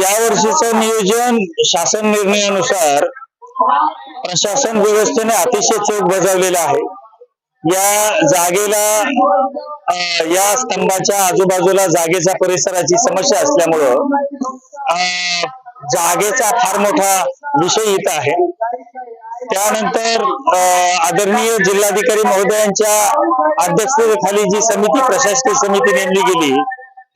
या वर्षीचं नियोजन शासन निर्णयानुसार प्रशासन व्यवस्थेने अतिशय चोख बजावलेला आहे. या जागेला या स्तंभाच्या आजूबाजूला जागेच्या परिसराची समस्या असल्यामुळं जागेचा फार मोठा विषय इथं आहे. त्यानंतर अं, आदरणीय जिल्हाधिकारी महोदयांच्या अध्यक्षतेखाली जी समिती प्रशासकीय समिती नेमली गेली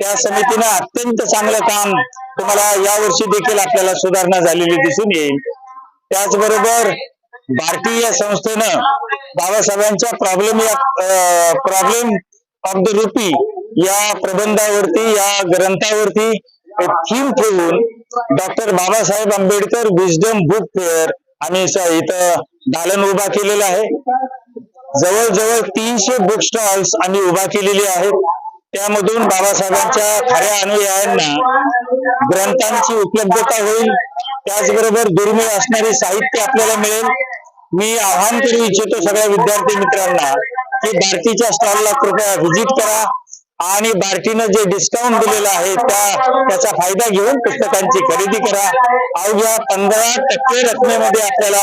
त्या समितीनं अत्यंत चांगलं काम तुम्हाला यावर्षी देखील आपल्याला सुधारणा झालेली दिसून येईल. त्याचबरोबर भारतीय या संस्थेनं बाबासाहेबांच्या प्रॉब्लेम या प्रॉब्लेम ऑफ द रुपी या प्रबंधावरती या ग्रंथावरती थीम ठेवून doctor Babasaheb Ambedkar wisdom book fair आम्ही इथं दालन उभा केलेलं आहे. जवळजवळ तीनशे बुक स्टॉल्स आम्ही उभा केलेली आहेत. त्यामधून बाबासाहेबांच्या खऱ्या अनुयायांना ग्रंथांची उपलब्धता होईल. त्याचबरोबर दुर्मिळ असणारे साहित्य आपल्याला मिळेल. मी आवाहन करू इच्छितो सगळ्या विद्यार्थी मित्रांना की भारतीच्या स्टॉलला कृपया व्हिजिट करा. आणि बार्टीनं जे डिस्काउंट दिलेलं आहे त्या त्याचा फायदा घेऊन पुस्तकांची खरेदी करा. अवघ्या पंधरा टक्के रकमेमध्ये आपल्याला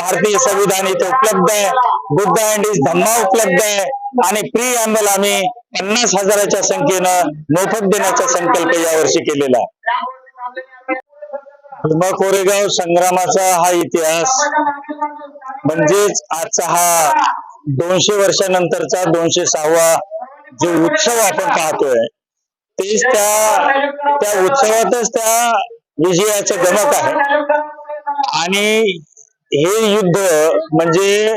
भारतीय संविधान इथे उपलब्ध आहे. बुद्ध अँड इज धम्मा उपलब्ध आहे. आणि प्री अँबल आम्ही पन्नास हजाराच्या संख्येनं मोफत देण्याचा संकल्प यावर्षी केलेला आहे. भीमा कोरेगाव संग्रामाचा हा इतिहास. म्हणजेच आजचा हा दोनशे वर्षानंतरचा दोनशे सहावा जो उत्सव आपण पाहतोय तेच त्या त्या उत्सवातच त्या विजयाचं गमक आहे. आणि हे युद्ध म्हणजे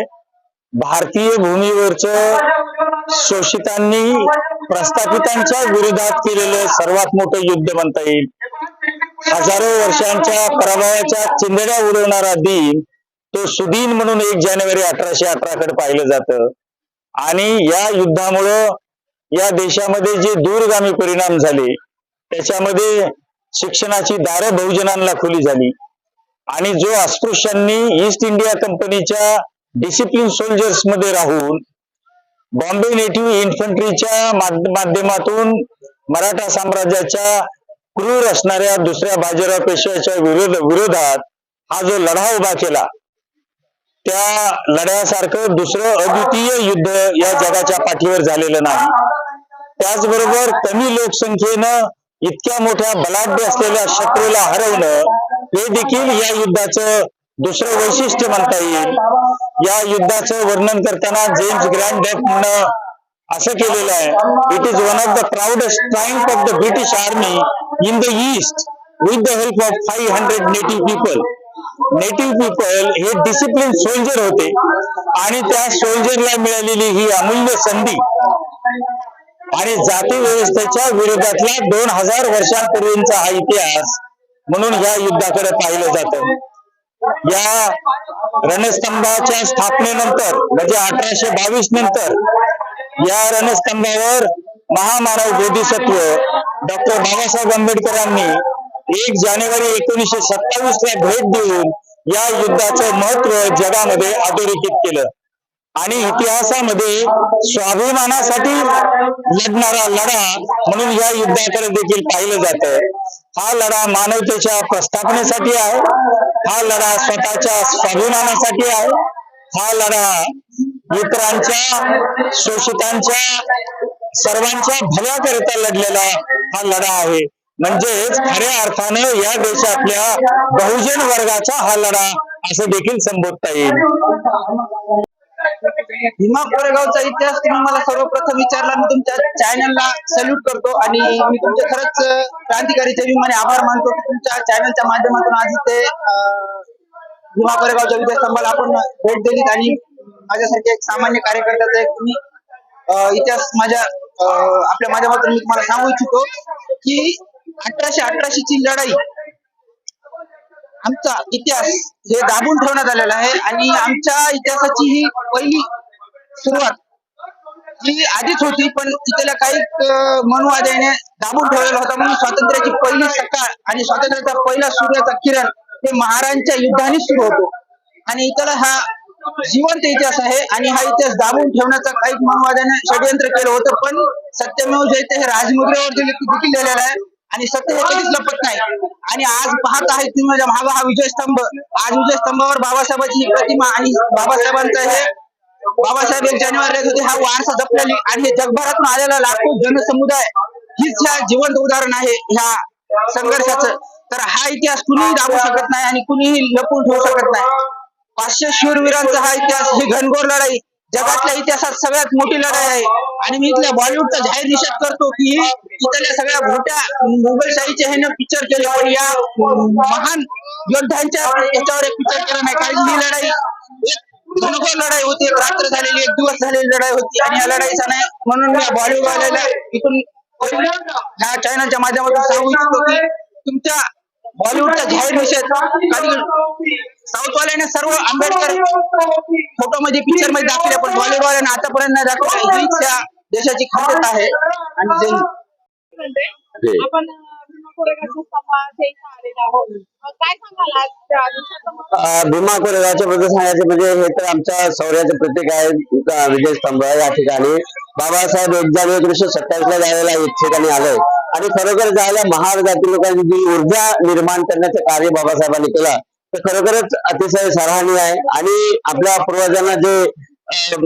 भारतीय भूमीवरचं शोषितांनी प्रस्थापितांच्या विरोधात केलेलं सर्वात मोठं युद्ध म्हणता येईल. हजारो वर्षांच्या पराभवाच्या चिंदड्या उडवणारा दिन तो सुदीन म्हणून एक जानेवारी अठराशे अठरा कडे पाहिलं जातं. आणि या युद्धामुळं या देशामध्ये जे दूरगामी परिणाम झाले त्याच्यामध्ये शिक्षणाची दारं बहुजनांना खुली झाली. आणि जो अस्पृश्यांनी ईस्ट इंडिया कंपनीच्या डिसिप्लिन सोल्जर्समध्ये राहून बॉम्बे नेटिव्ह इन्फंट्रीच्या माध्यमातून मराठा साम्राज्याच्या क्रूर असणाऱ्या दुसऱ्या बाजीराव पेशव्याच्या विरोध विरोधात हा जो लढा उभा केला त्या लढ्यासारखं दुसरं अद्वितीय युद्ध या जगाच्या पाठीवर झालेलं नाही. त्याचबरोबर कमी लोकसंख्येनं इतक्या मोठ्या बलाढ्य असलेल्या शत्रूला हरवणं हे देखील या युद्धाचं दुसरं वैशिष्ट्य म्हणता येईल. या युद्धाचं वर्णन करताना जेम्स ग्रँड म्हणणं असं केलेलं आहे. It is one of the proudest triumph of the British army in the east with the help of five hundred native people native people हे डिसिप्लिन सोल्जर होते. आणि त्या सोल्जरला मिळालेली ही अमूल्य संधी आणि जाती व्यवस्थेच्या विरोधातला दोन हजार वर्षांपूर्वींचा हा इतिहास म्हणून या युद्धाकडे पाहिलं जात. या रणस्तंभाच्या स्थापनेनंतर म्हणजे अठराशे बावीस नंतर या रणस्तंभावर महामानव बोधिसत्व डॉक्टर बाबासाहेब आंबेडकरांनी एक जानेवारी एकोणीसशे सत्तावीस ला भेट देऊन या युद्धाचं महत्त्व जगामध्ये अधोरेखित केलं. आणि इतिहासामध्ये स्वाभिमानासाठी लढणारा लढा म्हणून या युद्धाकडे देखील पाहिलं जातं. हा लढा मानवतेच्या प्रस्थापनेसाठी आहे. हा लढा स्वतःच्या स्वाभिमानासाठी आहे. हा लढा इतरांच्या शोषितांच्या सर्वांच्या भल्याकरिता लढलेला हा लढा आहे. म्हणजेच खऱ्या अर्थाने या देशातल्या बहुजन वर्गाचा हा लढा असं देखील संबोधता येईल. भीमा कोरेगावचा इतिहास तुम्ही मला सर्वप्रथम विचारला. मी तुमच्या चॅनलला सल्यूट करतो आणि मी तुमचे खरंच क्रांतिकारी विमाने आभार मानतो की तुमच्या चॅनलच्या माध्यमातून आज इथे भीमा कोरेगावच्या विजयस्तंभाला आपण भेट दिली आणि माझ्यासारखे एक सामान्य कार्यकर्त्याचा एक तुम्ही इतिहास माझ्या आपल्या माध्यमातून मी तुम्हाला सांगू इच्छितो की अठराशे ची लढाई. आमचा इतिहास हे दाबून ठेवण्यात आलेला आहे आणि आमच्या इतिहासाची ही पहिली सुरुवात ही आधीच होती पण तिथल्या काही मनुवाद्याने दाबून ठेवलेला होता. म्हणून स्वातंत्र्याची पहिली सकाळ आणि स्वातंत्र्याचा पहिला सूर्याचा किरण हे महाराजांच्या युद्धाने सुरू होतो. आणि इथला हा जिवंत इतिहास आहे आणि हा इतिहास दाबून ठेवण्याचा काही मनुवाद्याने षडयंत्र केलं होतं पण सत्यमेव जयते हे राजमुद्रेवर देखील लिहिलेलं आहे. आणि सत्य कधीच लपत नाही आणि आज पाहत आहे तुम्ही माझ्या मागं हा विजयस्तंभ आज विजयस्तंभावर बाबासाहेबांची प्रतिमा आणि बाबासाहेबांचं हे बाबासाहेब एक जानेवारी होते. हा वारसा जपलेली आणि हे जगभरातून आलेला लाखो जनसमुदाय हीच ह्या जिवंत उदाहरण आहे ह्या संघर्षाचं. तर हा इतिहास कुणीही दाबू शकत नाही आणि कुणीही लपवून ठेवू शकत नाही. पाचशे शूरवीरांचा हा इतिहास ही घनघोर लढाई जगातल्या इतिहासात सगळ्यात मोठी लढाई आहे. आणि मी इथल्या बॉलिवूडचा जाहीर निषेध करतो की इथल्या सगळ्या मोठ्या मुघलशाहीचे हे पिक्चर केले. पण या महान योद्ध्यांच्या याच्यावर एक पिक्चर केला नाही. कारण ही लढाई घनघोर लढाई होती. एक रात्र झालेली एक दिवस झालेली लढाई होती. आणि या लढाईचा नाही. म्हणून मी बॉलिवूड वाल्याला इथून ह्या चॅनलच्या माध्यमातून सांगू इच्छितो की तुमच्या बॉलिवूडचा जाहीर निषेध कारण साऊथ वाल्याने सर्व आंबेडकर फोटो मध्ये पिक्चरमध्ये दाखवले पण बॉलिवूड वाल्याने आतापर्यंत नाही दाखवले. हीच या देशाची खासियत आहे आणि आपण भीमा कोरेगावच्या बद्दल सांगायचं म्हणजे हे तर आमच्या शौर्याचं प्रतीक आहे विजय स्तंभ या ठिकाणी. बाबासाहेब एक जानेवारी एकोणीशे सत्तावीस ला ज्यावेळेला या ठिकाणी आले आणि खरोखर जायला महार जाती लोकांची जी ऊर्जा निर्माण करण्याचं कार्य बाबासाहेबांनी केलं ते खरोखरच अतिशय सराहनीय आहे. आणि आपल्या पूर्वजांना जे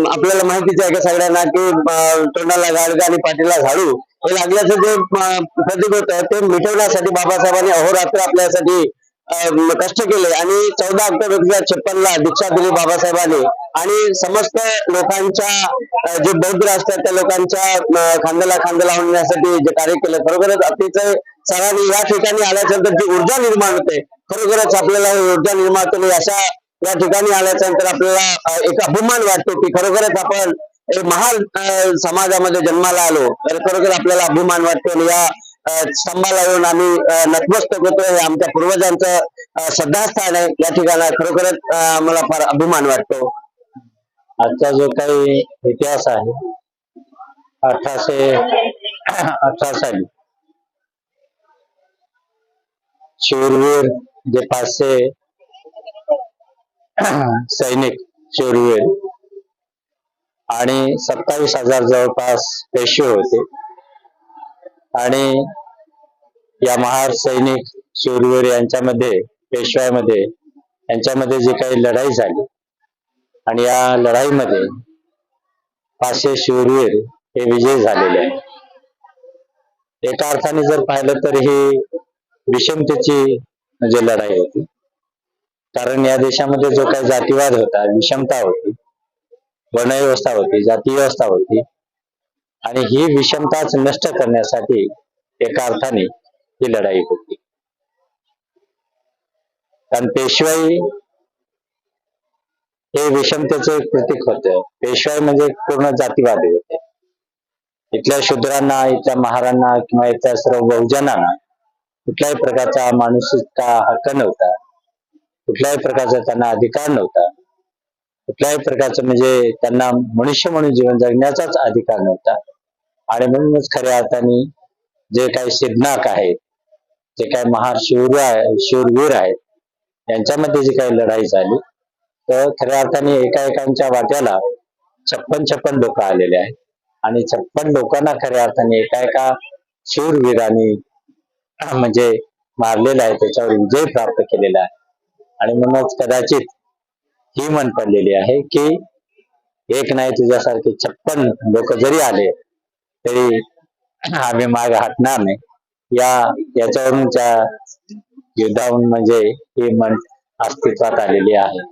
आपल्याला माहितीच आहे का सगळ्यांना की तोंडाला गाडगा आणि पाठीला झाडू हे लागल्याचं जे अं, प्रतीक होतं ते मिटवण्यासाठी बाबासाहेबांनी अहोरात्र आपल्यासाठी कष्ट केले. आणि चौदा ऑक्टोबर एकोणीसशे छप्पन ला दीक्षा दिली बाबासाहेबांनी. आणि समस्त लोकांच्या जे बौद्ध राष्ट्र त्या लोकांच्या खांद्याला खांद्याला खांदा लावण्यासाठी जे कार्य केलं. खरोखरच अतिशय सरांनी या ठिकाणी आल्याच्यानंतर जी ऊर्जा निर्माण होते खरोखरच आपल्याला ऊर्जा निर्माण होते. अशा या ठिकाणी आल्याच्यानंतर आपल्याला एक अभिमान वाटतो की खरोखरच आपण एक महान समाजामध्ये जन्माला आलो. तर खरोखर आपल्याला अभिमान वाटतो. आणि या स्तंभाला येऊन आम्ही नतमस्तक होतो हे आमच्या पूर्वजांचं श्रद्धास्थान आहे. या ठिकाणी खरोखरच मला फार अभिमान वाटतो. आजचा जो काही इतिहास आहे अठराशे अठरा साली शूरवीर जे पाचशे सैनिक शूरवीर आणि सत्तावीस हजार जवळपास पेशवे होते. आणि या महार सैनिक शूरवीर यांच्यामध्ये पेशव्यामध्ये यांच्यामध्ये जी काही लढाई झाली आणि या लढाईमध्ये पाचशे शूरवीर हे विजयी झालेले आहेत. एका अर्थाने जर पाहिलं तर ही विषमतेची म्हणजे लढाई होती. कारण या देशामध्ये जो काही जातीवाद होता विषमता होती वर्णव्यवस्था होती जाती व्यवस्था होती आणि ही विषमताच नष्ट करण्यासाठी एका अर्थाने ही लढाई होती. कारण पेशवाई हे विषमतेचं एक प्रतीक होतं. पेशवाई म्हणजे पूर्ण जातीवादी होते. इथल्या शूद्रांना इथल्या महारांना किंवा इथल्या सर्व बहुजनांना कुठल्याही प्रकारचा मानसिकता हक्क नव्हता. कुठल्याही प्रकारचा त्यांना अधिकार नव्हता. कुठल्याही प्रकारचं म्हणजे त्यांना मनुष्य म्हणून जीवन जगण्याचाच अधिकार नव्हता. आणि म्हणूनच खऱ्या अर्थाने जे काही सिद्धनाक आहेत जे काही महार शूर शूरवीर आहेत यांच्यामध्ये जी काही लढाई झाली तर खऱ्या अर्थाने एका एकांच्या वाट्याला छप्पन छप्पन लोक आलेले आहेत. आणि छप्पन लोकांना खऱ्या अर्थाने एका एका शूरवीरांनी म्हणजे मारलेला आहे त्याच्यावर विजय प्राप्त केलेला आहे. आणि म्हणूनच कदाचित ही म्हण पडलेली आहे की एक नाही तुझ्यासारखे छप्पन लोक जरी आले तरी आम्ही माग हटणार नाही. या याच्यावरून त्या युद्धावरून म्हणजे ही म्हण अस्तित्वात आलेली आहे.